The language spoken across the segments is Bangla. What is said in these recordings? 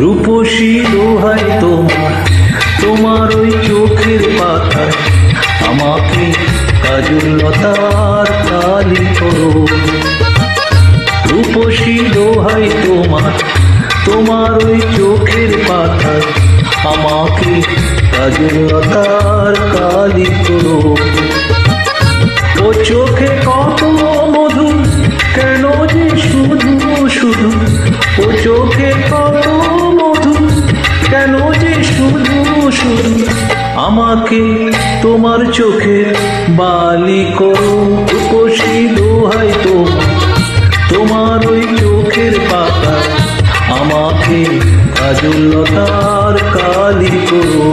রূপসী দোহাই তোমার তোমার ওই চোখের পাতায় আমাকে কাজুর কাজুলতার কালি করো। রূপসী দোহাই তোমার তোমার ওই চোখের পাতায় আমাকে কাজুর কাজুলতার কালি করো। ও চোখে কত আমাকে তোমার চোখে বালি করো রূপসী দোহাই তোমার তোমার ওই চোখের পাতা আমাকে কাজুলতার কালি করো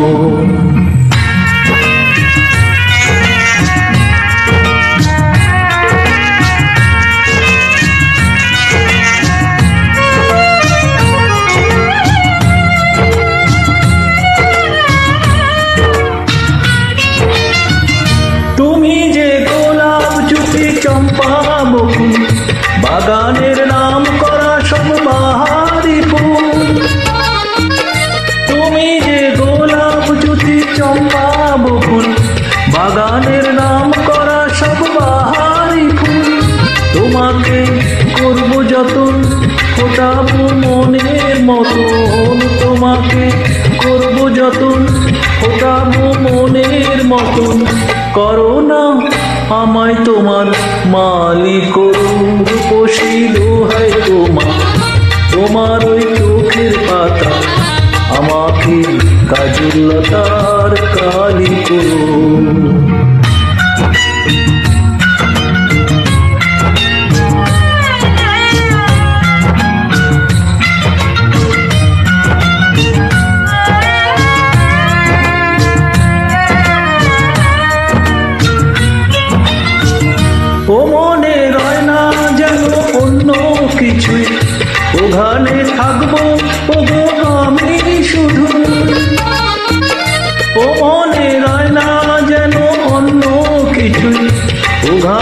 বাগানের নাম করা সব বাহারি ফুল। তোমাকে করব যতন, ফোটাবো মনের মতন। তোমাকে করব যতন, ফোটাবো মনের মতন। করো না আমায় তোমার মালিক রূপসী দোহাই তোমার। তোমার ওই চোখের পাতা আমাকে কাজুলতার কালি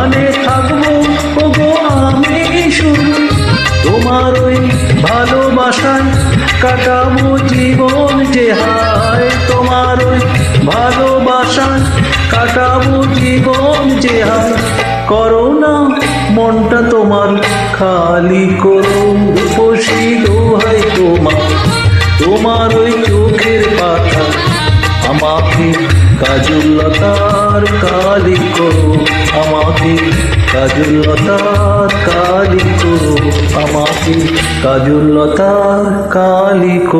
ওখানে থাকব ও গো আমি শুধু তোমার ওই ভালোবাসায় কাটাবো জীবন যে হায়। তোমার ওই ভালোবাসায় কাটাবো জীবন যে হায়। করো না, মনটা তোমার খালি করো রূপসী দোহাই তোমার। তোমার ওই চোখের পাতা আমাকে কাজুলতার কালি করো আমাকে কাজুলতার কালি করো আমাকে কাজুলতার কালি করো